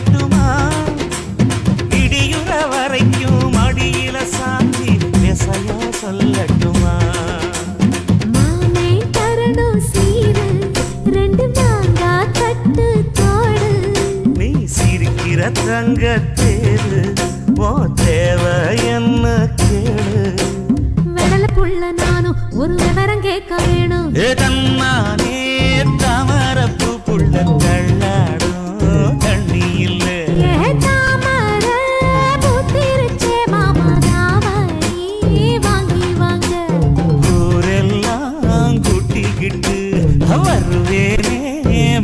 வரட்டுமா இடியுற வரைக்கும் அடியில சாந்தி விசையா சொல்லட்டுமா? தங்க தேரு ஓ தேவை என்ன கேடு? விடலுக்குள்ள நானும் ஒரு விவரம் கேட்க வேணும். ஏ தன்னானே வருவேன்